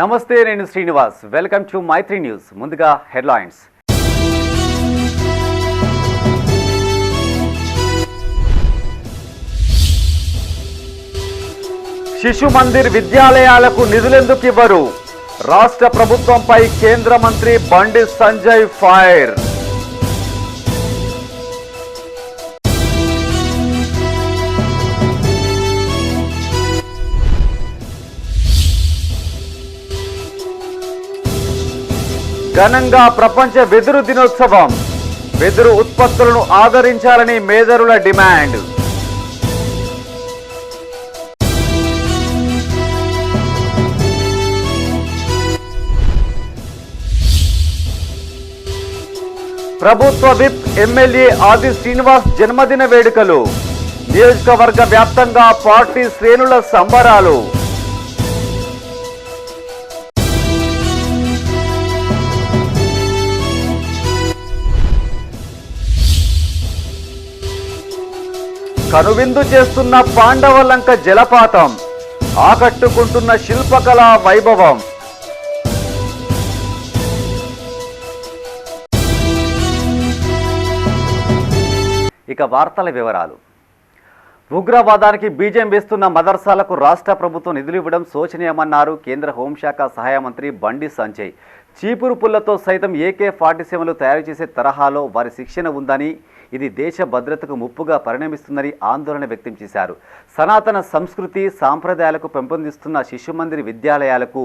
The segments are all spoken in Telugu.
నమస్తే నేను Srinivas. Welcome to Maitri news. ముందుగా హెడ్లైన్స్. శిశు మందిర్ విద్యాలయాలకు నిధులెందుకు ఇవ్వరు రాష్ట్ర ప్రభుత్వంపై కేంద్ర మంత్రి బండి సంజయ్ ఫైర్. ఘనంగా ప్రపంచ వెదురు దినోత్సవం. వెదురు ఉత్పత్తులను ఆదరించాలని మేదరుల డిమాండ్. ప్రభుత్వ విప్ ఎమ్మెల్యే ఆది శ్రీనివాస్ జన్మదిన వేడుకలు. నియోజకవర్గ వ్యాప్తంగా పార్టీ శ్రేణుల సంబరాలు. కనువిందు చేస్తున్న పాండవలంక జలపాతం ఆకట్టుకుంటున్న శిల్పకళా వైభవం. ఇక వార్తల వివరాలు. ఉగ్రవాదానికి బీజం వేస్తున్న మదర్సాలకు రాష్ట్ర ప్రభుత్వం నిధులు ఇవ్వడం శోచనీయమన్నారు కేంద్ర హోంశాఖ సహాయ మంత్రి బండి సంజయ్. చీపురు పుల్లతో సైతం ఏకే ఫార్టీ సెవెన్లు తయారు చేసే తరహాలో వారి శిక్షణ ఉందని ఇది దేశ భద్రతకు ముప్పుగా పరిణమిస్తుందని ఆందోళన వ్యక్తం చేశారు. సనాతన సంస్కృతి సాంప్రదాయాలకు పెంపొందిస్తున్న శిశుమందిర్ విద్యాలయాలకు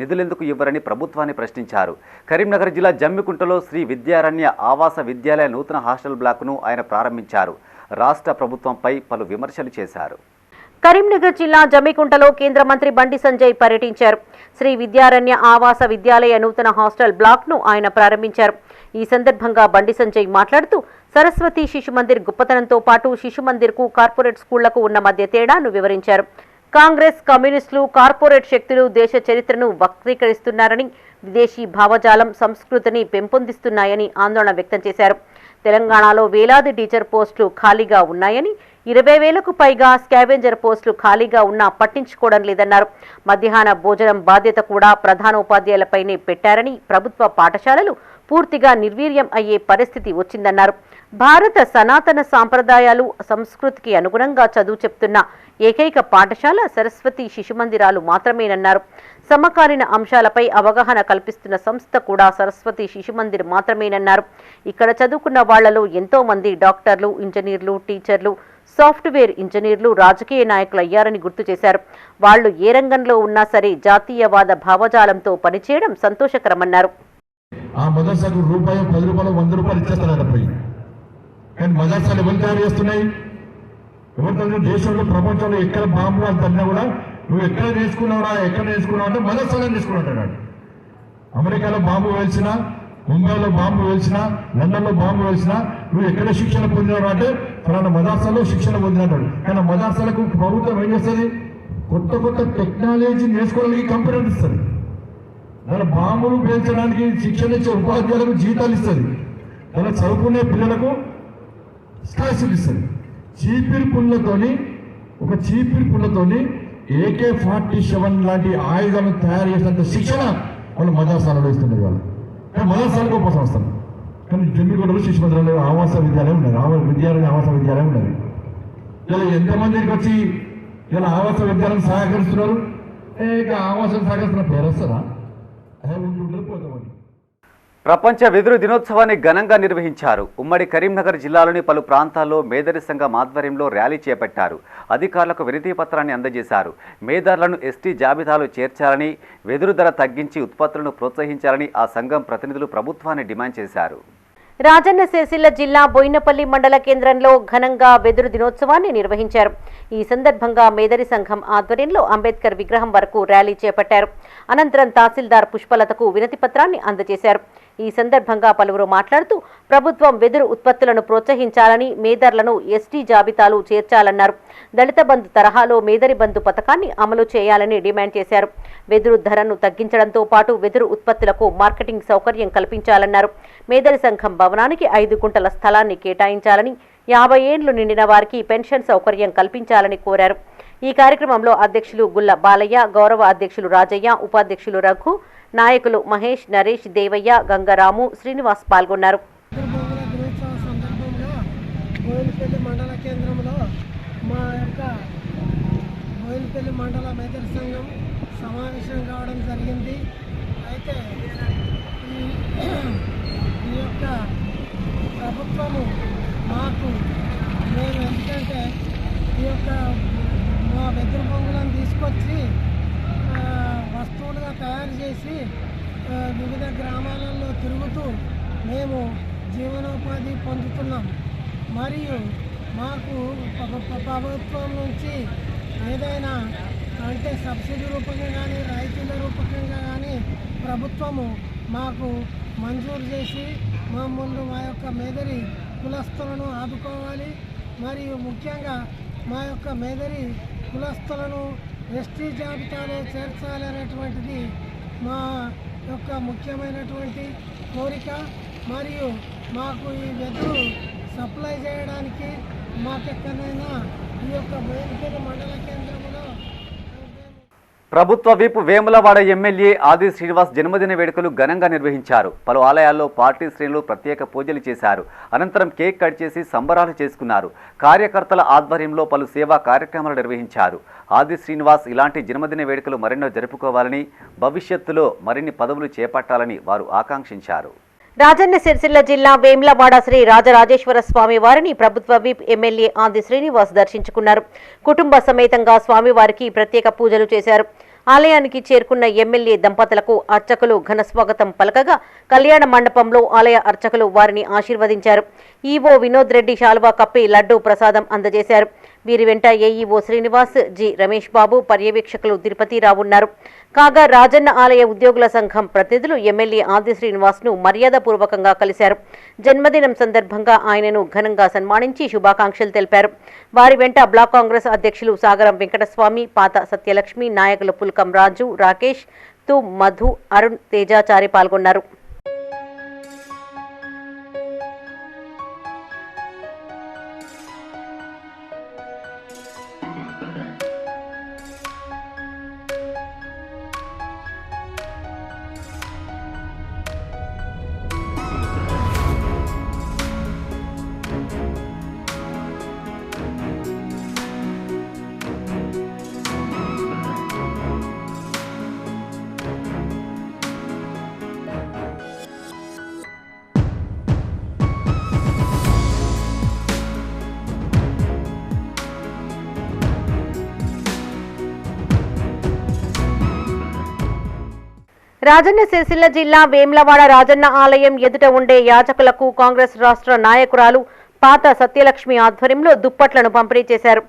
నిధులెందుకు ఇవ్వరని ప్రభుత్వాన్ని ప్రశ్నించారు. కరీంనగర్ జిల్లా జమ్మికుంటలో శ్రీ విద్యారణ్య ఆవాస విద్యాలయ నూతన హాస్టల్ బ్లాక్ను ఆయన ప్రారంభించారు. రాష్ట్ర ప్రభుత్వంపై పలు విమర్శలు చేశారు. కరీంనగర్ జిల్లా జమ్మికుంటలో కేంద్ర మంత్రి బండి సంజయ్ పర్యటించారు. శ్రీ విద్యారణ్య ఆవాస విద్యాలయ నూతన హాస్టల్ బ్లాక్ను ఆయన ప్రారంభించారు. ఈ సందర్భంగా బండి సంజయ్ మాట్లాడుతూ సరస్వతి శిశు మందిర్ గొప్పతనంతో పాటు శిశు మందిర్కు కార్పొరేట్ స్కూళ్ళకు ఉన్న మధ్య తేడాను వివరించారు. కాంగ్రెస్ కమ్యూనిస్టులు కార్పొరేట్ శక్తులు దేశ చరిత్రను వక్రీకరిస్తున్నారని విదేశీ భావజాలం సంస్కృతిని పెంపొందిస్తున్నాయని ఆందోళన వ్యక్తం చేశారు. తెలంగాణలో వేలాది టీచర్ పోస్టులు ఖాళీగా ఉన్నాయని ఇరవై వేలకు పైగా స్కావెంజర్ పోస్టులు ఖాళీగా ఉన్నా పట్టించుకోవడం లేదన్నారు. మధ్యాహ్న భోజనం బాధ్యత కూడా ప్రధానోపాధ్యాయులపైనే పెట్టారని ప్రభుత్వ పాఠశాలలు పూర్తిగా నిర్వీర్యం అయ్యే పరిస్థితి వచ్చిందన్నారు. భారత సనాతన సాంప్రదాయాలు సంస్కృతికి అనుగుణంగా చదువు చెప్తున్న ఏకైక పాఠశాల సరస్వతి శిశు మందిరాలు మాత్రమేనన్నారు. సమకాలీన అంశాలపై అవగాహన కల్పిస్తున్న సంస్థ కూడా సరస్వతి శిశు మందిర్ మాత్రమేనన్నారు. ఇక్కడ చదువుకున్న వాళ్ళలో ఎంతో మంది డాక్టర్లు ఇంజనీర్లు టీచర్లు సాఫ్ట్వేర్ ఇంజనీర్లు రాజకీయ నాయకులు అయ్యారని గుర్తు చేశారు. వాళ్ళు ఏ రంగంలో ఉన్నా సరే జాతీయవాద భావజాలంతో పనిచేయడం సంతోషకరమన్నారు. ఆ మదర్సాకు రూపాయి పది రూపాయలు వంద రూపాయలు ఇచ్చేస్తారట పోయి. కానీ మదర్సాలు ఎవరు తయారు చేస్తున్నాయి? దేశంలో ప్రపంచంలో ఎక్కడ బాంబు అంత కూడా నువ్వు ఎక్కడ నేర్చుకున్నావురా ఎక్కడ నేర్చుకున్నావు అంటే మదర్సాలో నేర్చుకున్నాడు అమెరికాలో బాంబు వేల్చినా ముంబైలో బాంబు వేల్చినా లండన్లో బాంబు వేల్చినా నువ్వు ఎక్కడ శిక్షణ పొందినావు అంటే ఫలానా మదర్సాలో శిక్షణ పొందినాడు కానీ మదర్సాలకు ప్రభుత్వం ఏం చేస్తుంది? కొత్త కొత్త టెక్నాలజీ నేర్చుకోవడానికి కంపెనీ ఇస్తుంది. మన బాంబులు పేల్చడానికి శిక్షణ ఇచ్చే ఉపాధ్యాయులకు జీతాలు ఇస్తుంది. అలా చదువుకునే పిల్లలకు స్కాలర్షిప్ ఇస్తుంది. చీపిరి పుల్లతోని ఒక చీపిరి పుల్లతోని ఏకే ఫార్టీ సెవెన్ లాంటి ఆయుధాలను తయారు చేసినంత శిక్షణ వాళ్ళు మదర్సాలలో ఇస్తున్నారు వాళ్ళు. కానీ మదర్సాల గొప్ప సంస్థలు కానీ జమ్మిగూడలో శిశు మందిరాలు ఆవాస విద్యాలయం ఉన్నది. ఆవాస విద్యాలయం ఆవాస విద్యాలయం ఉన్నది. ఇలా ఎంతమందికి వచ్చి ఇలా ఆవాస విద్యాలయం సహకరిస్తున్నారు? ఇక ఆవాసం సహకరిస్తున్న పేరు వస్తారా అదే ఉండి ఉండదు పోతామని ప్రపంచ వెదురు దినోత్సవాన్ని ఘనంగా నిర్వహించారు. ఉమ్మడి కరీంనగర్ జిల్లాలోని పలు ప్రాంతాల్లో మేదరి సంఘం ఆధ్వర్యంలో ర్యాలీ చేపట్టారు. అధికారులకు వినతి పత్రాన్ని అందజేశారు. మేధారులను ఎస్టీ జాబితాలో చేర్చాలని వెదురు ధర తగ్గించి ఉత్పత్తులను ప్రోత్సహించాలని ఆ సంఘం ప్రతినిధులు ప్రభుత్వాన్ని డిమాండ్ చేశారు. రాజన్న సిరిసిల్ల జిల్లా బోయినపల్లి మండల కేంద్రంలో ఘనంగా వెదురు దినోత్సవాన్ని నిర్వహించారు. ఈ సందర్భంగా మేదరి సంఘం ఆధ్వర్యంలో అంబేద్కర్ విగ్రహం వరకు ర్యాలీ చేపట్టారు. అనంతరం తహసీల్దార్ పుష్పలతకు వినతి పత్రాన్ని అందజేశారు. ఈ సందర్భంగా పలువురు మాట్లాడుతూ ప్రభుత్వం వెదురు ఉత్పత్తులను ప్రోత్సహించాలని మేదర్లను ఎస్టీ జాబితాలు చేర్చాలన్నారు. దళిత బంధు తరహాలో మేదరి బంధు పథకాన్ని అమలు చేయాలని డిమాండ్ చేశారు. వెదురు ధరను తగ్గించడంతో పాటు వెదురు ఉత్పత్తులకు మార్కెటింగ్ సౌకర్యం కల్పించాలన్నారు. మేదరి సంఘం భవనానికి ఐదు గుంటల స్థలాన్ని కేటాయించాలని యాభై ఏండ్లు నిండిన వారికి పెన్షన్ సౌకర్యం కల్పించాలని కోరారు. ఈ కార్యక్రమంలో అధ్యక్షులు గుల్ల బాలయ్య గౌరవ అధ్యక్షులు రాజయ్య ఉపాధ్యక్షులు రఘు నాయకులు మహేష్ నరేష్ దేవయ్య గంగారాము శ్రీనివాస్ పాల్గొన్నారు. భూముల దినోత్సవ మండల కేంద్రంలో మా యొక్క బోయినపల్లి మండల మేజర్ సంఘం సమావేశం కావడం జరిగింది. అయితే ఈ ఈ యొక్క ప్రభుత్వము మాకు మేము ఎందుకంటే ఈ యొక్క మా వెదురు బొంగులను తీసుకొచ్చి ఆ, వస్తువులుగా తయారు చేసి వివిధ గ్రామాలలో తిరుగుతూ మేము జీవనోపాధి పొందుతున్నాం. మరియు మాకు ప్రభుత్వం నుంచి ఏదైనా అంటే సబ్సిడీ రూపంగా కానీ రాయితీల రూపకంగా కానీ ప్రభుత్వము మాకు మంజూరు చేసి మా ముందు మా యొక్క మేదరి కులస్తులను ఆదుకోవాలి. మరియు ముఖ్యంగా మా యొక్క మేదరి కులస్తులను ఎస్టీ జాబితాలో చేర్చాలి అనేటువంటిది మా యొక్క ముఖ్యమైనటువంటి కోరిక మరియు మాకు ఈ వెదురు సప్లై చేయడానికి మాకెక్కడైనా ఈ యొక్క బయలుదేరి మండల కేంద్రం ప్రభుత్వ విప్ వేములవాడ ఎమ్మెల్యే ఆది శ్రీనివాస్ జన్మదిన వేడుకలు ఘనంగా నిర్వహించారు. పలు ఆలయాల్లో పార్టీ శ్రేణులు ప్రత్యేక పూజలు చేశారు. అనంతరం కేక్ కట్ చేసి సంబరాలు చేసుకున్నారు. కార్యకర్తల ఆధ్వర్యంలో పలు సేవా కార్యక్రమాలు నిర్వహించారు. ఆది శ్రీనివాస్ ఇలాంటి జన్మదిన వేడుకలు మరెన్నో జరుపుకోవాలని భవిష్యత్తులో మరిన్ని పదవులు చేపట్టాలని వారు ఆకాంక్షించారు. రాజన్న సిరిసిల్ల జిల్లా వేమ్లవాడ శ్రీ రాజరాజేశ్వర స్వామి వారిని ప్రభుత్వ విప్ ఎమ్మెల్యే ఆది శ్రీనివాస్ దర్శించుకున్నారు. కుటుంబ సమేతంగా స్వామివారికి ప్రత్యేక పూజలు చేశారు. ఆలయానికి చేరుకున్న ఎమ్మెల్యే దంపతులకు అర్చకులు ఘన స్వాగతం పలకగా కళ్యాణ మండపంలో ఆలయ అర్చకులు వారిని ఆశీర్వదించారు. ఈవో వినోద్ రెడ్డి శాలువా కప్పి లడ్డూ ప్రసాదం అందజేశారు. వీరి వెంట ఏఈఓ శ్రీనివాస్ జి రమేష్ బాబు పర్యవేక్షకులు తిరుపతిరావు ఉన్నారు. కాగా రాజన్న ఆలయ ఉద్యోగుల సంఘం ప్రతినిధులు ఎమ్మెల్యే ఆది శ్రీనివాస్ను మర్యాదపూర్వకంగా కలిశారు. జన్మదినం సందర్భంగా ఆయనను ఘనంగా సన్మానించి శుభాకాంక్షలు తెలిపారు. వారి వెంట బ్లాక్ కాంగ్రెస్ అధ్యక్షులు సాగరం వెంకటస్వామి పాత సత్యలక్ష్మి నాయకులు పుల్కం రాజు రాకేష్ తు మధు అరుణ్ తేజాచారి పాల్గొన్నారు. రాజన్న సిరిసిల్ల జిల్లా వేమ్లవాడ రాజన్న ఆలయం ఎదుట ఉండే యాచకులకు కాంగ్రెస్ రాష్ట్ర నాయకురాలు పాత సత్యలక్ష్మి ఆధ్వర్యంలో దుప్పట్లను పంపిణీ చేశారు.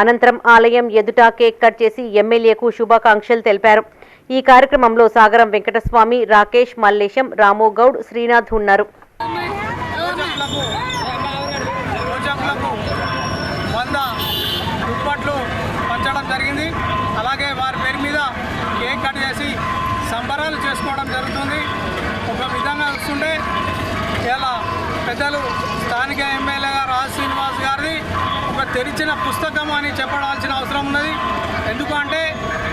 అనంతరం ఆలయం ఎదుట కేక్ కట్ చేసి ఎమ్మెల్యేకు శుభాకాంక్షలు తెలిపారు. ఈ కార్యక్రమంలో సాగరం వెంకటస్వామి రాకేష్ మల్లేశం రామోగౌడ్ శ్రీనాథ్ ఉన్నారు. పెద్దలు స్థానిక ఎమ్మెల్యేగా రాజ్ శ్రీనివాస్ గారిది ఒక తెరిచిన పుస్తకం అని చెప్పడాల్సిన అవసరం ఉన్నది. ఎందుకంటే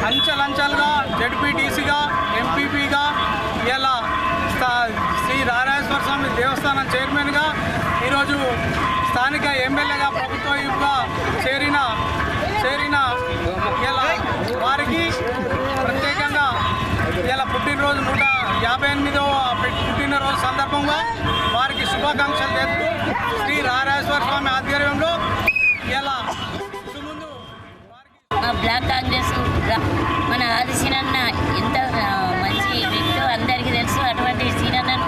అంచెలంచెలుగా జడ్పీటీసీగా ఎంపీపీగా ఇలా స్థా- శ్రీ నారాయణేశ్వర స్వామి దేవస్థానం చైర్మన్గా ఈరోజు స్థానిక ఎమ్మెల్యేగా ప్రభుత్వ చేరిన సీనన్న ఎంత మంచి వ్యక్తి అందరికీ తెలుసు అటువంటి సీనన్నను.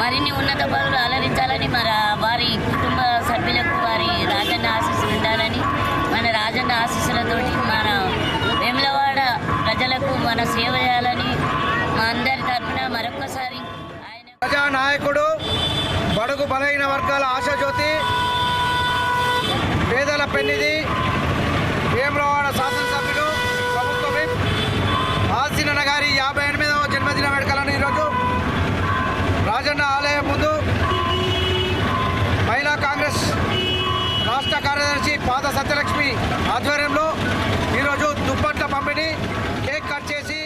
మరిన్ని ఉన్నత పదవులు అలరించాలని మన వారి కుటుంబ సభ్యులకు వారి రాజన్న ఆశీస్సులు ఉండాలని మన రాజన్న ఆశీస్సులతోటి మన వేములవాడ ప్రజలకు మన సేవ చేయాలని మా అందరి తరఫున మరొకసారి ఆయన ప్రజానాయకుడు బడుగు బలహీన వర్గాల ఆశాజ్యోతి పేదల పెన్నిది మాత సత్యలక్ష్మి ఆధ్వర్యంలో ఈరోజు దుప్పట్ల పంపిణీ కేక్ కట్ చేసి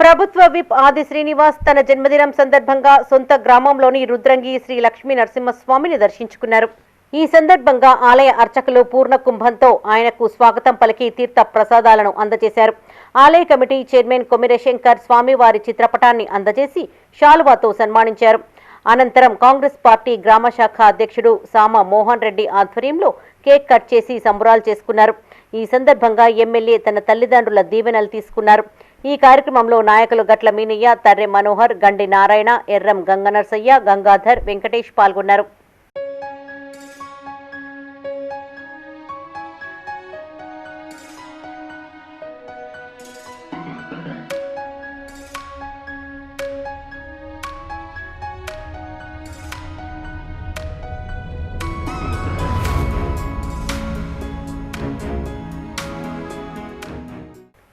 ప్రభుత్వ విప్ ఆది శ్రీనివాస్ తన జన్మదినం సందర్భంగా సొంత గ్రామంలోని రుద్రంగి శ్రీ లక్ష్మీ నరసింహస్వామిని దర్శించుకున్నారు. ఈ సందర్భంగా ఆలయ అర్చకులు పూర్ణ కుంభంతో ఆయనకు స్వాగతం పలికి తీర్థ ప్రసాదాలను అందజేశారు. ఆలయ కమిటీ చైర్మన్ కొమిరశంకర్ స్వామివారి చిత్రపటాన్ని అందజేసి షాలువాతో సన్మానించారు. అనంతరం కాంగ్రెస్ పార్టీ గ్రామ శాఖ అధ్యక్షుడు సామ మోహన్ రెడ్డి ఆధ్వర్యంలో కేక్ కట్ చేసి సంబురాలు చేసుకున్నారు. ఈ సందర్భంగా ఎమ్మెల్యే తన తల్లిదండ్రుల దీవెనలు తీసుకున్నారు. ఈ కార్యక్రమంలో నాయకులు గట్ల మీనయ్య తర్రె మనోహర్ గండి నారాయణ ఎర్రం గంగనర్సయ్య గంగాధర్ వెంకటేష్ పాల్గొన్నారు.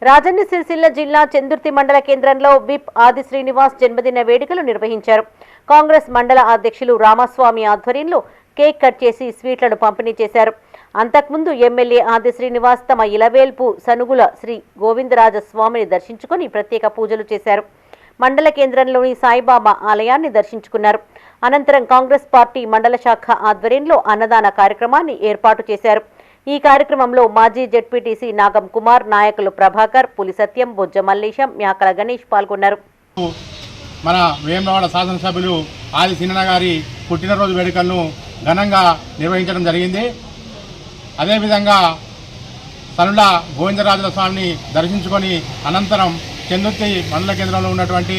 రాజన్న సిరిసిల్ల జిల్లా చందుర్తి మండల కేంద్రంలో విప్ ఆది శ్రీనివాస్ జన్మదిన వేడుకలు నిర్వహించారు. కాంగ్రెస్ మండల అధ్యక్షులు రామస్వామి ఆధ్వర్యంలో కేక్ కట్ చేసి స్వీట్లను పంపిణీ చేశారు. అంతకుముందు ఎమ్మెల్యే ఆది శ్రీనివాస్ తమ ఇలవేల్పు సనుగుల శ్రీ గోవిందరాజ స్వామిని దర్శించుకొని ప్రత్యేక పూజలు చేశారు. మండల కేంద్రంలోని సాయిబాబా ఆలయాన్ని దర్శించుకున్నారు. అనంతరం కాంగ్రెస్ పార్టీ మండల శాఖ ఆధ్వర్యంలో అన్నదాన కార్యక్రమాన్ని ఏర్పాటు చేశారు. ఈ కార్యక్రమంలో మాజీ జెడ్పీటీసీ నాగం కుమార్ నాయకులు ప్రభాకర్ పులి సత్యం బొజ్జ మల్లేశం మ్యాకల గణేష్ పాల్గొన్నారు. మన వేమవాడ శాసనసభ్యులు ఆది సిన్న గారి పుట్టినరోజు వేడుకలను ఘనంగా నిర్వహించడం జరిగింది. అదేవిధంగా తనుల గోవిందరాజుల స్వామిని దర్శించుకొని అనంతరం చెందుర్తి మండల కేంద్రంలో ఉన్నటువంటి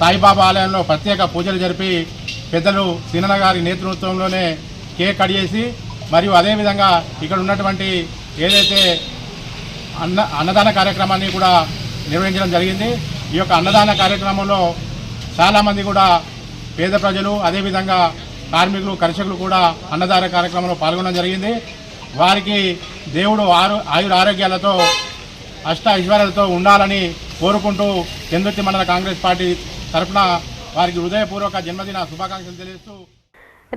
సాయిబాబా ఆలయంలో ప్రత్యేక పూజలు జరిపి పెద్దలు సినన గారి నేతృత్వంలోనే కేక్ కట్ మరియు అదేవిధంగా ఇక్కడ ఉన్నటువంటి ఏదైతే అన్న అన్నదాన కార్యక్రమాన్ని కూడా నిర్వహించడం జరిగింది. ఈ యొక్క అన్నదాన కార్యక్రమంలో చాలామంది కూడా పేద ప్రజలు అదేవిధంగా కార్మికులు కర్షకులు కూడా అన్నదాన కార్యక్రమంలో పాల్గొనడం జరిగింది. వారికి దేవుడు ఆరు ఆయుర ఆరోగ్యాలతో అష్ట ఐశ్వర్యాలతో ఉండాలని కోరుకుంటూ చందుర్తి మండల కాంగ్రెస్ పార్టీ తరఫున వారికి హృదయపూర్వక జన్మదిన శుభాకాంక్షలు తెలియజేస్తూ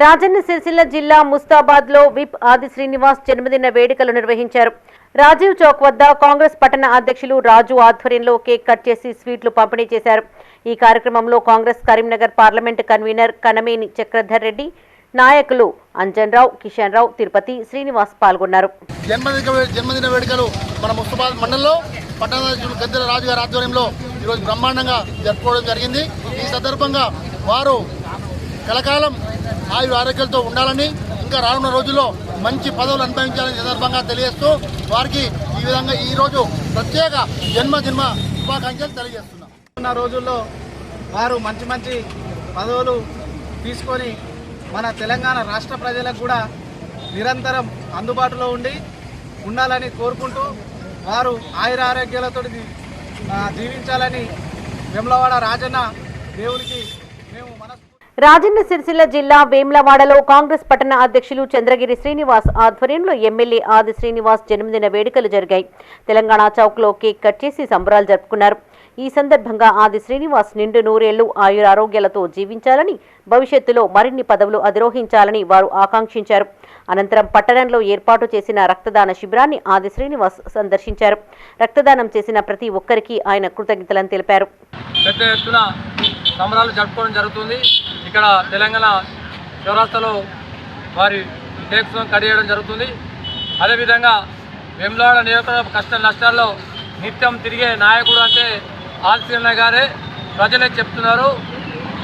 రాజన్న సిరిసిల్ల జిల్లా ముస్తాబాద్లో విప్ ఆది శ్రీనివాస్ జన్మదిన వేడుకలు నిర్వహించారు. రాజీవ్ చౌక్ వద్ద కాంగ్రెస్ పట్టణ అధ్యక్షులు రాజు ఆధ్వర్యంలో కేక్ కట్ చేసి స్వీట్లు పంపిణీ చేశారు. ఈ కార్యక్రమంలో కాంగ్రెస్ కరీంనగర్ పార్లమెంట్ కన్వీనర్ కనమేని చక్రధర్ రెడ్డి నాయకులు అంజన్ రావు కిషన్ రావు తిరుపతి శ్రీనివాస్ పాల్గొన్నారు. జన్మదిన జన్మదిన వేడుకలు మన ముస్తాబాద్ మండలంలో పట్టణాధ్యక్షులు గద్దెల రాజు గారి ఆధ్వర్యంలో ఈరోజు బ్రహ్మాండంగా జరుపుకోవడం జరిగింది. ఈ సందర్భంగా వారు కలకాలం ఆయుర ఆరోగ్యాలతో ఉండాలని ఇంకా రానున్న రోజుల్లో మంచి పదవులు అనుభవించాలని సందర్భంగా తెలియజేస్తూ వారికి ఈ విధంగా ఈరోజు ప్రత్యేక జన్మదిన శుభాకాంక్షలు తెలియజేస్తున్నాం. ఉన్న రోజుల్లో వారు మంచి మంచి పదవులు తీసుకొని మన తెలంగాణ రాష్ట్ర ప్రజలకు కూడా నిరంతరం అందుబాటులో ఉండి ఉండాలని కోరుకుంటూ వారు ఆయుర ఆరోగ్యాలతో జీవించాలని వెమ్లవాడ రాజన్న దేవునికి రాజన్న సిరిసిల్ల జిల్లా వేమ్లవాడలో కాంగ్రెస్ పట్టణ అధ్యక్షులు చంద్రగిరి శ్రీనివాస్ ఆధ్వర్యంలో ఎమ్మెల్యే ఆది శ్రీనివాస్ జన్మదిన వేడుకలు జరిగాయి. తెలంగాణ చౌక్లో కేక్ కట్ చేసి సంబరాలు జరుపుకున్నారు. ఈ సందర్భంగా ఆది శ్రీనివాస్ నిండు నూరేళ్ళు ఆయురారోగ్యాలతో జీవించాలని భవిష్యత్తులో మరిన్ని పదవులు అధిరోహించాలని వారు ఆకాంక్షించారు. అనంతరం పట్టణంలో ఏర్పాటు చేసిన రక్తదాన శిబిరాన్ని ఆది శ్రీనివాస్ సందర్శించారు. రక్తదానం చేసిన ప్రతి ఒక్కరికి ఆయన కృతజ్ఞతలను తెలిపారు. పెద్ద ఎత్తున సంబరాలు జరుపుకోవడం జరుగుతుంది. ఇక్కడ తెలంగాణ చౌరాస్తాలో వారి కేక్స్ కడియడం జరుగుతుంది. అదేవిధంగా వెమ్లాడ నియోజకవర్గ కష్ట నష్టాల్లో నిత్యం తిరిగే నాయకుడు అంటే ఆదిత్యన్న గారే. ప్రజలే చెప్తున్నారు.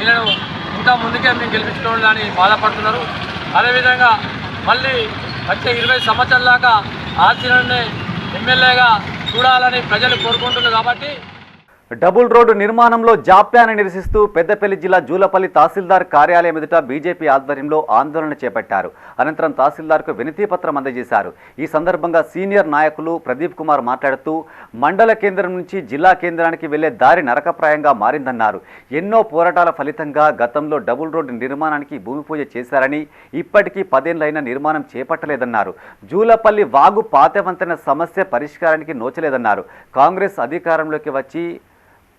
ఈయనను ఇంకా ముందుకే మేము గెలిపించుకోవాలని బాధపడుతున్నారు. అదేవిధంగా మళ్ళీ వచ్చే ఇరవై సంవత్సరాల దాకా ఆదిత్యనే ఎమ్మెల్యేగా చూడాలని ప్రజలు కోరుకుంటున్నారు కాబట్టి డబుల్ రోడ్డు నిర్మాణంలో జాప్యాన్ని నిరసిస్తూ పెద్దపల్లి జిల్లా జూలపల్లి తహసీల్దార్ కార్యాలయం ఎదుట బీజేపీ ఆధ్వర్యంలో ఆందోళన చేపట్టారు. అనంతరం తహసీల్దార్కు వినతి పత్రం అందజేశారు. ఈ సందర్భంగా సీనియర్ నాయకులు ప్రదీప్ కుమార్ మాట్లాడుతూ మండల కేంద్రం నుంచి జిల్లా కేంద్రానికి వెళ్ళే దారి నరకప్రాయంగా మారిందన్నారు. ఎన్నో పోరాటాల ఫలితంగా గతంలో డబుల్ రోడ్డు నిర్మాణానికి భూమి పూజ చేశారని ఇప్పటికీ పదేళ్ళైన నిర్మాణం చేపట్టలేదన్నారు. జూలపల్లి వాగు పాతవంతెన సమస్య పరిష్కారానికి నోచలేదన్నారు. కాంగ్రెస్ అధికారంలోకి వచ్చి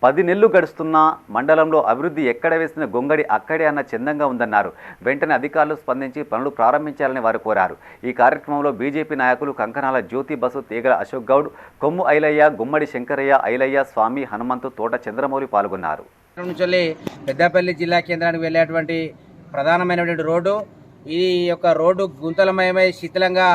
పది నెలలు గడుస్తున్నా మండలంలో అభివృద్ధి ఎక్కడ వేసిన గొంగడి అక్కడే అన్న చందంగా ఉందన్నారు. వెంటనే అధికారులు స్పందించి పనులు ప్రారంభించాలని వారు కోరారు. ఈ కార్యక్రమంలో బీజేపీ నాయకులు కంకణాల జ్యోతి బసు తీగల అశోక్ గౌడ్ కొమ్ము ఐలయ్య గుమ్మడి శంకరయ్య ఐలయ్య స్వామి హనుమంతు తోట చంద్రమౌళి పాల్గొన్నారు. నుంచి పెద్దపల్లి జిల్లా కేంద్రానికి వెళ్ళేటువంటి ప్రధానమైనటువంటి రోడ్డు ఈ యొక్క రోడ్డు గుంతలమయమై శిథిలంగా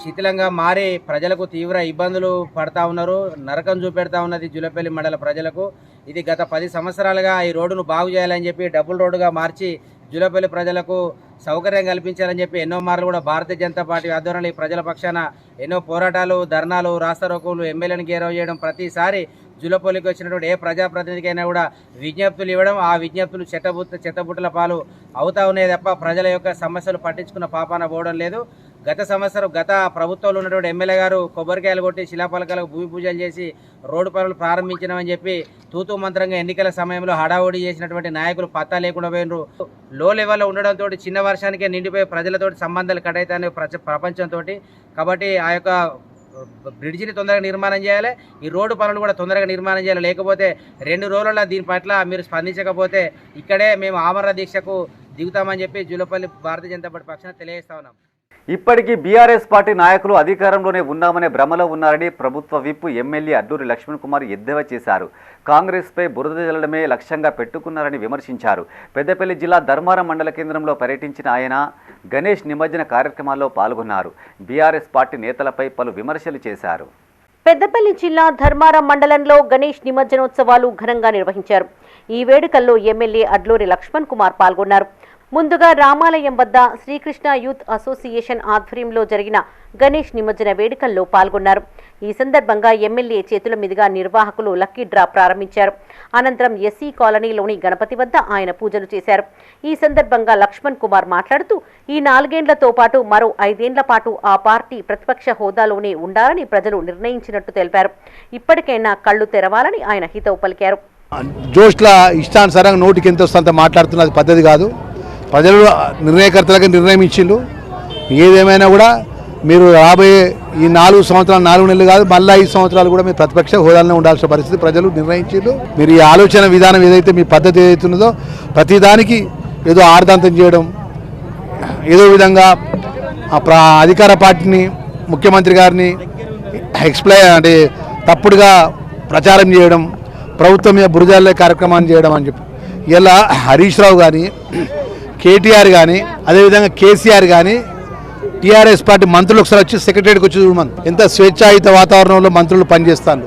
శిథిలంగా మారి ప్రజలకు తీవ్ర ఇబ్బందులు పడతా ఉన్నారు. నరకం చూపెడతా ఉన్నది జులపల్లి మండల ప్రజలకు. ఇది గత పది సంవత్సరాలుగా ఈ రోడ్డును బాగు చేయాలని చెప్పి డబుల్ రోడ్డుగా మార్చి జులపల్లి ప్రజలకు సౌకర్యం కల్పించాలని చెప్పి ఎన్నో మార్లు కూడా భారతీయ జనతా పార్టీ ఆధ్వర్యంలో ఈ ప్రజల పక్షాన ఎన్నో పోరాటాలు ధర్నాలు రాస్తారోకోలు ఎమ్మెల్యేని గేరవ చేయడం ప్రతిసారి జులపల్లికి వచ్చినటువంటి ఏ ప్రజాప్రతినిధికైనా కూడా విజ్ఞప్తులు ఇవ్వడం ఆ విజ్ఞప్తులు చెట్టబుట్ట చెత్తబుట్టల పాలు అవుతా ఉన్నాయి తప్ప ప్రజల యొక్క సమస్యలు పట్టించుకున్న పాపాన పోవడం లేదు. గత సంవత్సరం గత ప్రభుత్వంలో ఉన్నటువంటి ఎమ్మెల్యే గారు కొబ్బరికాయలు కొట్టి శిలాపలకాలకు భూమి పూజలు చేసి రోడ్డు పనులు ప్రారంభించినామని చెప్పి తూతూ మంత్రంగా ఎన్నికల సమయంలో హడావుడి చేసినటువంటి నాయకులు పత్తా లేకుండా పోయినరు. లో లెవెల్లో ఉండడంతో చిన్న వర్షానికే నిండిపోయి ప్రజలతోటి సంబంధాలు కట్టయితాయి ప్రపంచంతో కాబట్టి ఆ యొక్క బ్రిడ్జిని తొందరగా నిర్మాణం చేయాలి ఈ రోడ్డు పనులు కూడా తొందరగా నిర్మాణం చేయాలి. లేకపోతే రెండు రోజులలో దీని పట్ల మీరు స్పందించకపోతే ఇక్కడే మేము ఆమరణ దీక్షకు దిగుతామని చెప్పి జూలపల్లి భారతీయ జనతా పార్టీ పక్షాన తెలియజేస్తా ఉన్నాం. ఇప్పటికీ బీఆర్ఎస్ పార్టీ నాయకులు అధికారంలోనే ఉన్నామనే భ్రమలో ఉన్నారని ప్రభుత్వ విప్ ఎమ్మెల్యే అడ్డూరి లక్ష్మణ్ కుమార్ ఎద్దేవా చేశారు. కాంగ్రెస్పై బురద జల్లడమే లక్ష్యంగా పెట్టుకున్నారని విమర్శించారు. పెద్దపల్లి జిల్లా ధర్మారం మండల కేంద్రంలో పర్యటించిన ఆయన గణేష్ నిమజ్జన కార్యక్రమాల్లో పాల్గొన్నారు. బీఆర్ఎస్ పార్టీ నేతలపై పలు విమర్శలు చేశారు. పెద్దపల్లి జిల్లా ధర్మారం మండలంలో గణేష్ నిమజ్జనోత్సవాలు ఘనంగా నిర్వహించారు. ఈ వేడుకల్లో ఎమ్మెల్యే అడ్లూరి లక్ష్మణ్ కుమార్ పాల్గొన్నారు. ముందుగా రామాలయం వద్ద శ్రీకృష్ణ యూత్ అసోసియేషన్ ఆధ్వర్యంలో జరిగిన గణేష్ నిమజ్జన వేడుకల్లో పాల్గొన్నారు. ఈ సందర్భంగా ఎమ్మెల్యే చేతుల మీదుగా నిర్వాహకులు లక్కీ డ్రా ప్రారంభించారు. అనంతరం ఎస్సీ కాలనీలోని గణపతి వద్ద ఆయన పూజలు చేశారు. ఈ సందర్భంగా లక్ష్మణ్ కుమార్ మాట్లాడుతూ ఈ నాలుగేండ్లతో పాటు మరో ఐదేండ్ల పాటు ఆ పార్టీ ప్రతిపక్ష హోదాలోనే ఉండాలని ప్రజలు నిర్ణయించినట్టు తెలిపారు. ఇప్పటికైనా కళ్ళు తెరవాలని ఆయన హితవు పలికారు. జోష్ల ఇష్టానుసారంగా నోటికి ఎంత వస్తుందంత మాట్లాడుతున్నది పద్ధతి కాదు. ప్రజలు నిర్ణయకర్తలకు నిర్ణయం ఇచ్చిండు ఏదేమైనా కూడా మీరు రాబోయే ఈ నాలుగు సంవత్సరాలు నాలుగు నెలలు కాదు మళ్ళీ ఐదు సంవత్సరాలు కూడా మీరు ప్రతిపక్ష హోదాలోనే ఉండాల్సిన పరిస్థితి ప్రజలు నిర్ణయించిండు మీరు ఈ ఆలోచన విధానం ఏదైతే మీ పద్ధతి ఏదైతున్నదో ప్రతిదానికి ఏదో ఆర్దాంతం చేయడం ఏదో విధంగా అధికార పార్టీని ముఖ్యమంత్రి గారిని ఎక్స్ప్లెయిన్ అంటే తప్పుడుగా ప్రచారం చేయడం ప్రభుత్వం మీద బురజాలే కార్యక్రమాన్ని చేయడం అని చెప్పి. ఇలా హరీష్ రావు కానీ కేటీఆర్ కానీ అదేవిధంగా కేసీఆర్ కానీ టీఆర్ఎస్ పార్టీ మంత్రులు ఒకసారి వచ్చి సెక్రటరీకి వచ్చి చూడమని. ఎంత స్వేచ్ఛాయుత వాతావరణంలో మంత్రులు పనిచేస్తాను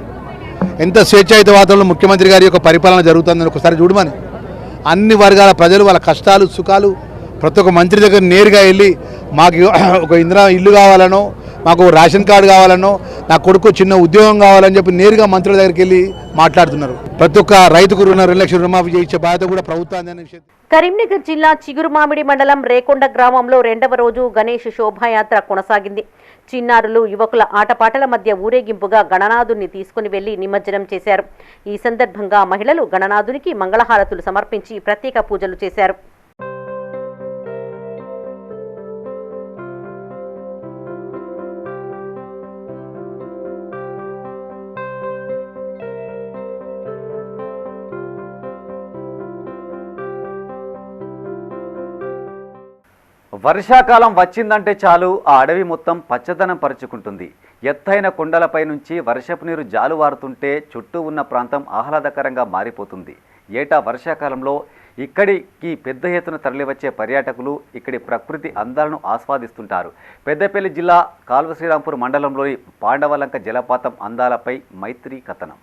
ఎంత స్వేచ్ఛాయుత వాతావరణంలో ముఖ్యమంత్రి గారి యొక్క పరిపాలన జరుగుతుందని ఒకసారి చూడమని. అన్ని వర్గాల ప్రజలు వాళ్ళ కష్టాలు సుఖాలు ప్రతి ఒక్క మంత్రి దగ్గర నేరుగా వెళ్ళి మాకు ఒక ఇందిరా ఇల్లు కావాలనో మాకు రేషన్ కార్డు కావాలనో నా కొడుకు చిన్న ఉద్యోగం కావాలని చెప్పి నేరుగా మంత్రుల దగ్గరికి వెళ్ళి మాట్లాడుతున్నారు. ప్రతి ఒక్క రైతుకు రుణ రెండు లక్షల రుణమాఫీ చేయించే బాధ్యత కూడా ప్రభుత్వాన్ని కరీంనగర్ జిల్లా చిగురుమామిడి మండలం రేకొండ గ్రామంలో రెండవ రోజు గణేష్ శోభాయాత్ర కొనసాగింది. చిన్నారులు యువకుల ఆటపాటల మధ్య ఊరేగింపుగా గణనాథుని తీసుకుని వెళ్ళి నిమజ్జనం చేశారు. ఈ సందర్భంగా మహిళలు గణనాథునికి మంగళహారతులు సమర్పించి ప్రత్యేక పూజలు చేశారు. వర్షాకాలం వచ్చిందంటే చాలు ఆ అడవి మొత్తం పచ్చదనం పరుచుకుంటుంది. ఎత్తైన కొండలపై నుంచి వర్షపు నీరు జాలువారుతుంటే చుట్టూ ఉన్న ప్రాంతం ఆహ్లాదకరంగా మారిపోతుంది. ఏటా వర్షాకాలంలో ఇక్కడికి పెద్ద ఎత్తున తరలివచ్చే పర్యాటకులు ఇక్కడి ప్రకృతి అందాలను ఆస్వాదిస్తుంటారు. పెద్దపల్లి జిల్లా కాల్వ శ్రీరాంపూర్ మండలంలోని పాండవలంక జలపాతం అందాలపై మైత్రి కథనం.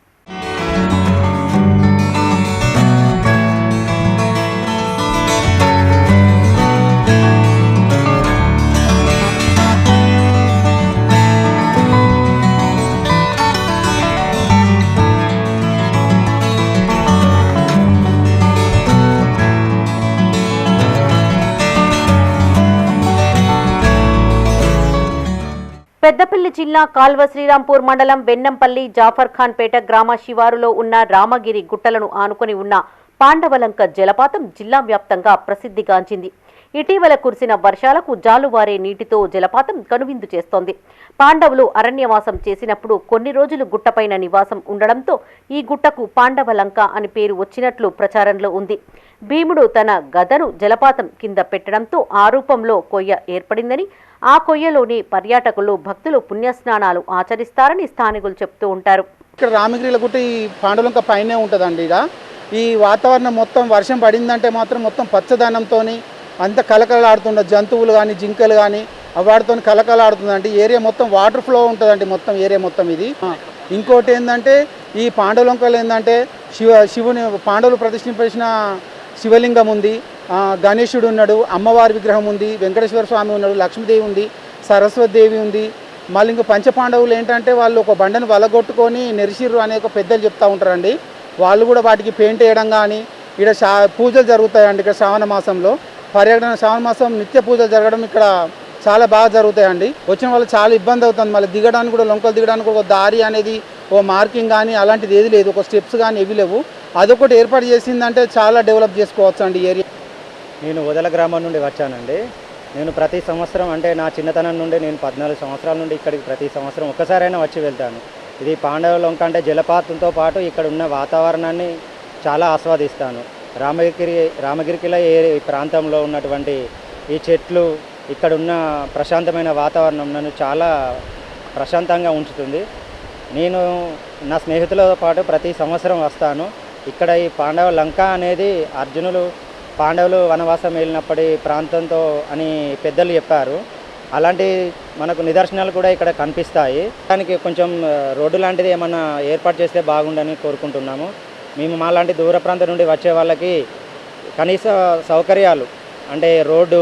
పెద్దపల్లి జిల్లా కాల్వ శ్రీరాంపూర్ మండలం వెన్నంపల్లి జాఫర్ఖాన్ పేట గ్రామ శివారులో ఉన్న రామగిరి గుట్టలను ఆనుకొని ఉన్న పాండవలంక జలపాతం జిల్లా వ్యాప్తంగా ప్రసిద్ధిగాంచింది ఇటీవల కురిసిన వర్షాలకు జాలువారే నీటితో జలపాతం కనువిందు చేస్తోంది. పాండవులు అరణ్యవాసం చేసినప్పుడు కొన్ని రోజులు గుట్టపైన నివాసం ఉండడంతో ఈ గుట్టకు పాండవలంక అని పేరు వచ్చినట్లు ప్రచారంలో ఉంది. భీముడు తన గదను జలపాతం కింద పెట్టడంతో ఆ రూపంలో కొయ్య ఏర్పడిందని ఆ కొయ్యలోని పర్యాటకులు భక్తులు పుణ్యస్నానాలు ఆచరిస్తారని స్థానికులు చెప్తూ ఉంటారు. ఇక్కడ రామగిరిల గుట్ట ఈ పాండులంక పైనే ఉంటుందండి ఇక ఈ వాతావరణం మొత్తం వర్షం పడిందంటే మాత్రం మొత్తం పచ్చదనంతో అంత కలకలాడుతున్న జంతువులు కానీ జింకలు కానీ వాటితో కలకలాడుతుందండి ఏరియా మొత్తం వాటర్ ఫ్లో ఉంటుందండి మొత్తం ఏరియా మొత్తం ఇది. ఇంకోటి ఏంటంటే ఈ పాండవులంకలు ఏంటంటే శివ శివుని పాండవులు ప్రతిష్ఠింపేసిన శివలింగం ఉంది. గణేశుడు ఉన్నాడు అమ్మవారి విగ్రహం ఉంది వెంకటేశ్వర స్వామి ఉన్నాడు లక్ష్మీదేవి ఉంది సరస్వతి దేవి ఉంది. మళ్ళీ ఇంకా పంచపాండవులు ఏంటంటే వాళ్ళు ఒక బండను వలగొట్టుకొని నెరిసిర్రు అనే ఒక పెద్దలు చెప్తూ ఉంటారండి. వాళ్ళు కూడా వాటికి పెయింట్ వేయడం కానీ ఇక్కడ శా పూజలు జరుగుతాయండి ఇక్కడ శ్రావణ మాసంలో. పర్యటన శ్రావణ మాసం నిత్య పూజలు జరగడం ఇక్కడ చాలా బాగా జరుగుతాయండి. వచ్చిన వాళ్ళు చాలా ఇబ్బంది అవుతుంది. మళ్ళీ దిగడానికి కూడా లొంకలు దిగడానికి కూడా ఒక దారి అనేది ఓ మార్కింగ్ కానీ అలాంటిది ఏది లేదు. ఒక స్టెప్స్ కానీ ఏవి లేవు. అదొకటి ఏర్పాటు చేసిందంటే చాలా డెవలప్ చేసుకోవచ్చు అండి ఏరియా. నేను వదల గ్రామం నుండి వచ్చానండి. నేను ప్రతి సంవత్సరం అంటే నా చిన్నతనం నుండి నేను పద్నాలుగు సంవత్సరాల నుండి ఇక్కడికి ప్రతి సంవత్సరం ఒక్కసారైనా వచ్చి వెళ్తాను. ఇది పాండవలంక అంటే జలపాతంతో పాటు ఇక్కడ ఉన్న వాతావరణాన్ని చాలా ఆస్వాదిస్తాను. రామగిరి రామగిరికిల ఏ ప్రాంతంలో ఉన్నటువంటి ఈ చెట్లు ఇక్కడ ఉన్న ప్రశాంతమైన వాతావరణం నన్ను చాలా ప్రశాంతంగా ఉంచుతుంది. నేను నా స్నేహితులతో పాటు ప్రతి సంవత్సరం వస్తాను. ఇక్కడ ఈ పాండవ లంక అనేది అర్జునులు పాండవులు వనవాసం వెళ్ళినప్పటి ప్రాంతంతో అని పెద్దలు చెప్పారు. అలాంటి మనకు నిదర్శనాలు కూడా ఇక్కడ కనిపిస్తాయి. దానికి కొంచెం రోడ్డు లాంటిది ఏమన్నా ఏర్పాటు చేస్తే బాగుండని కోరుకుంటున్నాము. మేము మాలాంటి దూర ప్రాంతం నుండి వచ్చే వాళ్ళకి కనీస సౌకర్యాలు అంటే రోడ్డు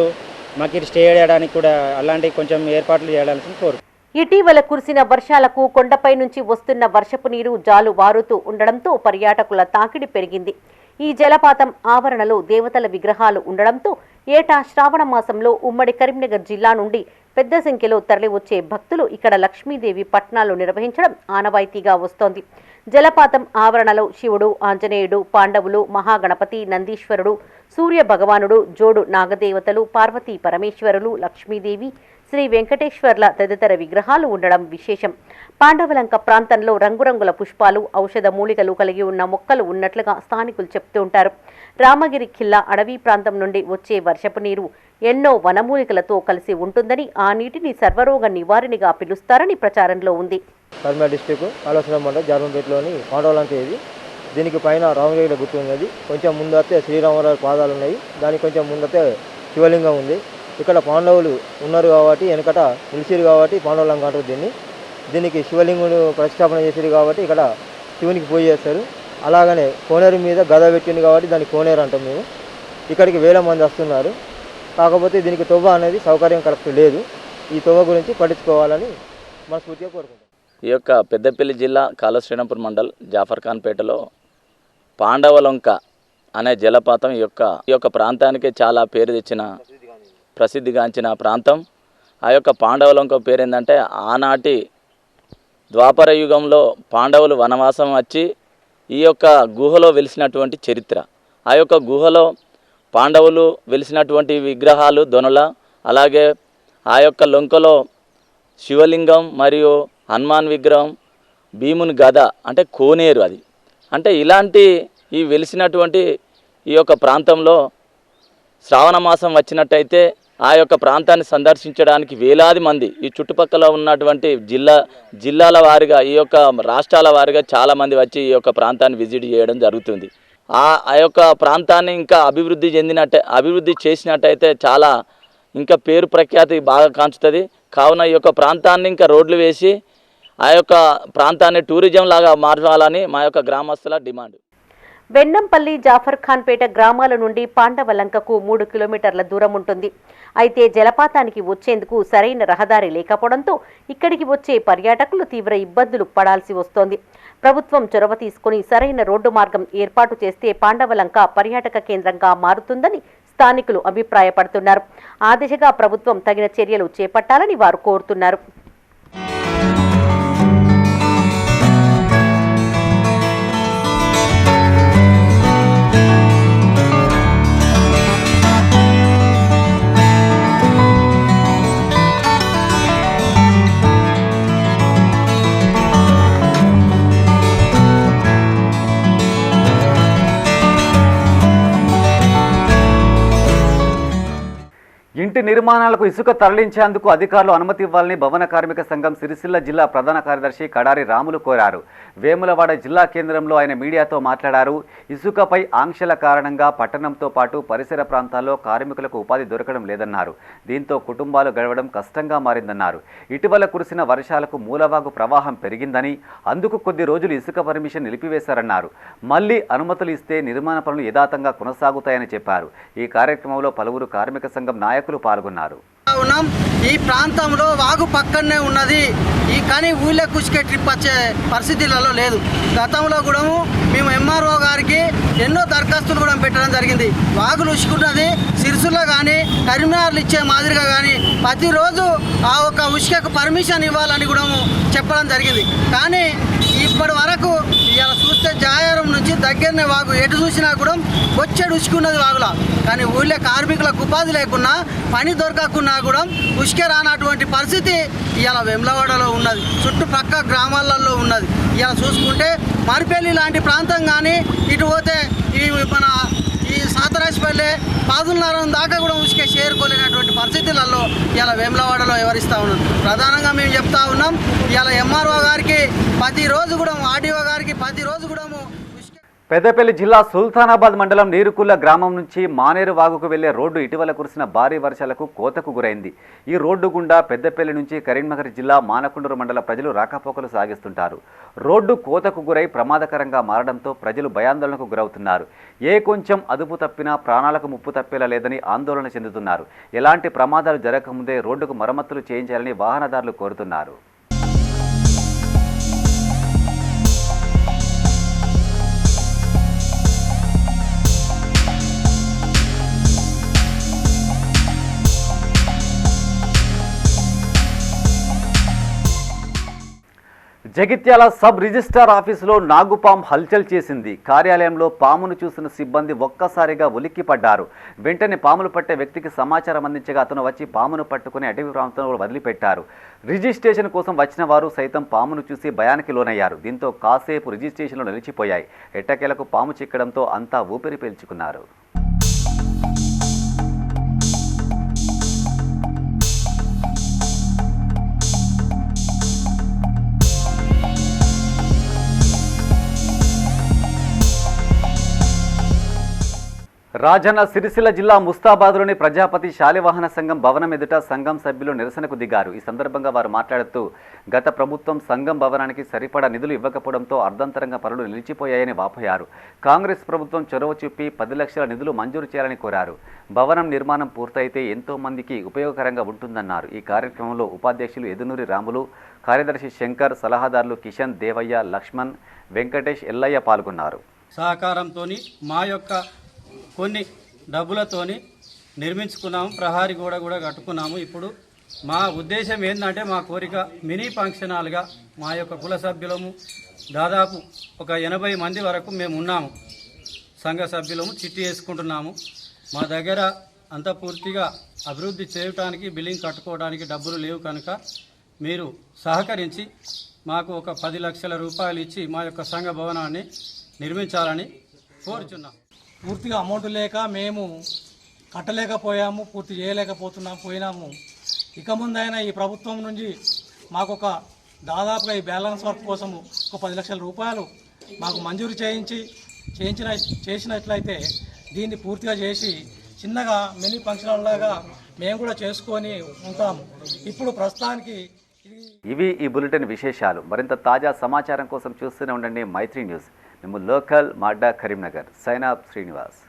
మాకు ఇటు స్టే చేయడానికి కూడా అలాంటి కొంచెం ఏర్పాట్లు చేయాల్సి కోరు ఇటీవల కురిసిన వర్షాలకు కొండపై నుంచి వస్తున్న వర్షపు నీరు జాలు వారుతూ ఉండడంతో పర్యాటకుల తాకిడి పెరిగింది. ఈ జలపాతం ఆవరణలో దేవతల విగ్రహాలు ఉండడంతో ఏటా శ్రావణ మాసంలో ఉమ్మడి కరీంనగర్ జిల్లా నుండి పెద్ద సంఖ్యలో తరలివచ్చే భక్తులు ఇక్కడ లక్ష్మీదేవి పట్నాలు నిర్వహించడం ఆనవాయితీగా వస్తోంది. జలపాతం ఆవరణలో శివుడు ఆంజనేయుడు పాండవులు మహాగణపతి నందీశ్వరుడు సూర్య భగవానుడు జోడు నాగదేవతలు పార్వతీ పరమేశ్వరులు లక్ష్మీదేవి శ్రీ వెంకటేశ్వర్ల తదితర విగ్రహాలు ఉండడం విశేషం. పాండవలంక ప్రాంతంలో రంగురంగుల పుష్పాలు ఔషధ మూలికలు కలిగి ఉన్న మొక్కలు ఉన్నట్లుగా స్థానికులు చెప్తూ ఉంటారు. రామగిరి ఖిల్లా అడవి ప్రాంతం నుండి వచ్చే వర్షపు నీరు ఎన్నో వనమూలికలతో కలిసి ఉంటుందని ఆ నీటిని సర్వరోగ నివారణగా పిలుస్తారని ప్రచారంలో ఉంది. కర్మా డిస్టిక్ ఆలోచన మండలం జార్మంపేటలోని పాండవులంక ఇది. దీనికి పైన రామగిరిలో గుర్తు ఉన్నది కొంచెం ముందతే శ్రీరామరాజు పాదాలు ఉన్నాయి. దానికి కొంచెం ముందైతే శివలింగం ఉంది. ఇక్కడ పాండవులు ఉన్నారు కాబట్టి వెనకట నిలిచిరు కాబట్టి పాండవులంక అంటారు దీన్ని. దీనికి శివలింగుడు ప్రతిష్టాపన చేశారు కాబట్టి ఇక్కడ శివునికి పూజ చేస్తారు. అలాగనే కోనేరు మీద గద పెట్టింది కాబట్టి దాన్ని కోనేరు అంటాం మేము. ఇక్కడికి వేల మంది వస్తున్నారు. కాకపోతే దీనికి తొవ్వ అనేది సౌకర్యం కరెక్ట్ లేదు. ఈ తొవ్వ గురించి పట్టించుకోవాలని మనస్ఫూర్తిగా కోరుకుంటాం ఈ యొక్క పెద్దపల్లి జిల్లా కాళశ్రీనంపూర్ మండల్ జాఫర్ ఖాన్పేటలో పాండవలొంక అనే జలపాతం ఈ యొక్క ఈ యొక్క ప్రాంతానికి చాలా పేరు తెచ్చిన ప్రసిద్ధిగాంచిన ప్రాంతం. ఆ యొక్క పాండవలంక పేరు ఏంటంటే ఆనాటి ద్వాపర యుగంలో పాండవులు వనవాసం వచ్చి ఈ యొక్క గుహలో వెలిసినటువంటి చరిత్ర. ఆ యొక్క గుహలో పాండవులు వెలిసినటువంటి విగ్రహాలు దొనల అలాగే ఆ యొక్క లొంకలో శివలింగం మరియు హనుమాన్ విగ్రహం భీముని గద అంటే కోనేరు అది. అంటే ఇలాంటి ఈ వెలిసినటువంటి ఈ యొక్క ప్రాంతంలో శ్రావణ మాసం వచ్చినట్టయితే ఆ యొక్క ప్రాంతాన్ని సందర్శించడానికి వేలాది మంది ఈ చుట్టుపక్కల ఉన్నటువంటి జిల్లా జిల్లాల వారిగా ఈ యొక్క రాష్ట్రాల వారిగా చాలామంది వచ్చి ఈ యొక్క ప్రాంతాన్ని విజిట్ చేయడం జరుగుతుంది. ఆ ఆ యొక్క ప్రాంతాన్ని ఇంకా అభివృద్ధి చెందినట్టే అభివృద్ధి చేసినట్టయితే చాలా ఇంకా పేరు ప్రఖ్యాతి బాగా కాంచుతుంది. కావున ఈ యొక్క ప్రాంతాన్ని ఇంకా రోడ్లు వేసి ఆ యొక్క ప్రాంతాన్ని టూరిజం లాగా మార్చాలని మా యొక్క గ్రామస్తుల డిమాండ్. వెన్నంపల్లి జాఫర్ఖాన్పేట గ్రామాల నుండి పాండవలంకకు మూడు కిలోమీటర్ల దూరం ఉంటుంది. అయితే జలపాతానికి వచ్చేందుకు సరైన రహదారి లేకపోవడంతో ఇక్కడికి వచ్చే పర్యాటకులు తీవ్ర ఇబ్బందులు పడాల్సి వస్తోంది. ప్రభుత్వం చొరవ తీసుకుని సరైన రోడ్డు మార్గం ఏర్పాటు చేస్తే పాండవలంక పర్యాటక కేంద్రంగా మారుతుందని స్థానికులు అభిప్రాయపడుతున్నారు. ఆ దిశగా ప్రభుత్వం తగిన చర్యలు చేపట్టాలని వారు కోరుతున్నారు. నిర్మాణాలకు ఇసుక తరలించేందుకు అధికారులు అనుమతి ఇవ్వాలని భవన కార్మిక సంఘం సిరిసిల్ల జిల్లా ప్రధాన కార్యదర్శి కడారి రాములు కోరారు. వేములవాడ జిల్లా కేంద్రంలో ఆయన మీడియాతో మాట్లాడారు. ఇసుకపై ఆంక్షల కారణంగా పట్టణంతో పాటు పరిసర ప్రాంతాల్లో కార్మికులకు ఉపాధి దొరకడం లేదన్నారు. దీంతో కుటుంబాలు గడవడం కష్టంగా మారిందన్నారు. ఇటీవల కురిసిన వర్షాలకు మూలవాగు ప్రవాహం పెరిగిందని అందుకు కొద్ది రోజులు ఇసుక పర్మిషన్ నిలిపివేశారన్నారు. మళ్ళీ అనుమతులు ఇస్తే నిర్మాణ పనులు యథాతంగా కొనసాగుతాయని చెప్పారు. ఈ కార్యక్రమంలో పలువురు కార్మిక సంఘం నాయకులు పాల్గొన్నారు. ఉన్నాం. ఈ ప్రాంతంలో వాగు పక్కనే ఉన్నది. ఈ కానీ ఊళ్ళో కుసికే ట్రిప్ వచ్చే పరిస్థితులలో లేదు. గతంలో కూడా మేము ఎంఆర్ఓ గారికి ఎన్నో దరఖాస్తులు కూడా పెట్టడం జరిగింది. వాగులు ఉసుకున్నది సిరుసులో కానీ కరీంనగర్లు ఇచ్చే మాదిరిగా కానీ ప్రతిరోజు ఆ ఒక ఉసుకకు పర్మిషన్ ఇవ్వాలని కూడా చెప్పడం జరిగింది. కానీ ఇప్పటి వరకు ఇలా చూస్తే జాయారం నుంచి దగ్గరనే వాగు. ఎటు చూసినా కూడా వచ్చేడు ఉసుకున్నది వాగులా. కానీ ఊళ్ళో కార్మికులకు ఉపాధి లేకున్నా పని దొరకకున్నా కూడా ఉసుకే రానటువంటి పరిస్థితి ఇలా వెమ్లవాడలో ఉన్నది. చుట్టుపక్క గ్రామాలలో ఉన్నది. ఇలా చూసుకుంటే మరిపల్లి లాంటి ప్రాంతం కానీ ఇటు పోతే ఈ మన సాతరాజపల్లె పాదులనారం దాకా కూడా ఉసుకే చేరుకోలేనటువంటి పరిస్థితులలో ఇలా వేములవాడలో వివరిస్తూ ఉన్నాం. ప్రధానంగా మేము చెప్తా ఉన్నాం ఇలా ఎంఆర్ఓ గారికి ప్రతిరోజు కూడా ఆర్డీఓ గారికి ప్రతిరోజు కూడా పెద్దపల్లి జిల్లా సుల్తానాబాద్ మండలం నీరుకుల్ల గ్రామం నుంచి మానేరు వాగుకు వెళ్ళే రోడ్డు ఇటీవల కురిసిన భారీ వర్షాలకు కోతకు గురైంది. ఈ రోడ్డు గుండా పెద్దపల్లి నుంచి కరీంనగర్ జిల్లా మానకొండూరు మండల ప్రజలు రాకపోకలు సాగిస్తుంటారు. రోడ్డు కోతకు గురై ప్రమాదకరంగా మారడంతో ప్రజలు భయాందోళనకు గురవుతున్నారు. ఏ కొంచెం అదుపు తప్పినా ప్రాణాలకు ముప్పు తప్పేలా లేదని ఆందోళన చెందుతున్నారు. ఎలాంటి ప్రమాదాలు జరగకముందే రోడ్డుకు మరమ్మతులు చేయించాలని వాహనదారులు కోరుతున్నారు. జగిత్యాల సబ్ రిజిస్ట్రార్ ఆఫీసులో నాగుపాం హల్చల్ చేసింది. కార్యాలయంలో పామును చూసిన సిబ్బంది ఒక్కసారిగా ఉలిక్కిపడ్డారు. వెంటనే పాములు పట్టే వ్యక్తికి సమాచారం అందించగా అతను వచ్చి పామును పట్టుకుని అటవీ ప్రాంతంలో వదిలిపెట్టారు. రిజిస్ట్రేషన్ కోసం వచ్చిన వారు సైతం పామును చూసి భయానికి లోనయ్యారు. దీంతో కాసేపు రిజిస్ట్రేషన్లు నిలిచిపోయాయి. ఎట్టకేలకు పాము చిక్కడంతో అంతా ఊపిరి పీల్చుకున్నారు. రాజన్న సిరిసిల్ల జిల్లా ముస్తాబాద్లోని ప్రజాపతి శాలివాహన సంఘం భవనం ఎదుట సంఘం సభ్యులు నిరసనకు దిగారు. ఈ సందర్భంగా వారు మాట్లాడుతూ గత ప్రభుత్వం సంఘం భవనానికి సరిపడా నిధులు ఇవ్వకపోవడంతో అర్ధంతరంగా పనులు నిలిచిపోయాయని వాపోయారు. కాంగ్రెస్ ప్రభుత్వం చొరవ చూపి పది లక్షల నిధులు మంజూరు చేయాలని కోరారు. భవనం నిర్మాణం పూర్తయితే ఎంతో మందికి ఉపయోగకరంగా ఉంటుందన్నారు. ఈ కార్యక్రమంలో ఉపాధ్యక్షులు ఎదునూరి రాములు కార్యదర్శి శంకర్ సలహాదారులు కిషన్ దేవయ్య లక్ష్మణ్ వెంకటేష్ ఎల్లయ్య పాల్గొన్నారు. సహకారంతో మా యొక్క కొన్ని డబ్బులతోని నిర్మించుకున్నాము ప్రహారీ గోడ కూడా కట్టుకున్నాము. ఇప్పుడు మా ఉద్దేశం ఏంటంటే మా కోరిక మినీ ఫంక్షన్ హాల్గా మా యొక్క కుల సభ్యులము దాదాపు ఒక ఎనభై మంది వరకు మేము ఉన్నాము. సంఘ సభ్యులము చిట్టి వేసుకుంటున్నాము. మా దగ్గర అంత పూర్తిగా అభివృద్ధి చేయటానికి బిల్డింగ్ కట్టుకోవడానికి డబ్బులు లేవు కనుక మీరు సహకరించి మాకు ఒక పది లక్షల రూపాయలు ఇచ్చి మా యొక్క సంఘ భవనాన్ని నిర్మించాలని కోరుచున్నాం. పూర్తిగా అమౌంట్ లేక మేము కట్టలేకపోయాము పూర్తి చేయలేకపోతున్నాము పోయినాము. ఇక ముందైనా ఈ ప్రభుత్వం నుంచి మాకు ఒక దాదాపుగా ఈ బ్యాలెన్స్ వర్క్ కోసము ఒక పది లక్షల రూపాయలు మాకు మంజూరు చేయించి చేయించిన చేసినట్లయితే దీన్ని పూర్తిగా చేసి చిన్నగా మినీ ఫంక్షన్ లాగా మేము కూడా చేసుకొని ఉంటాము. ఇప్పుడు ప్రస్తుతానికి ఇవి ఈ బులెటిన్ విశేషాలు. మరింత తాజా సమాచారం కోసం చూస్తూనే ఉండండి మైత్రి న్యూస్. మేము లోకల్ మాడ్డా కరీంనగర్ సైనాబ్ శ్రీనివాస్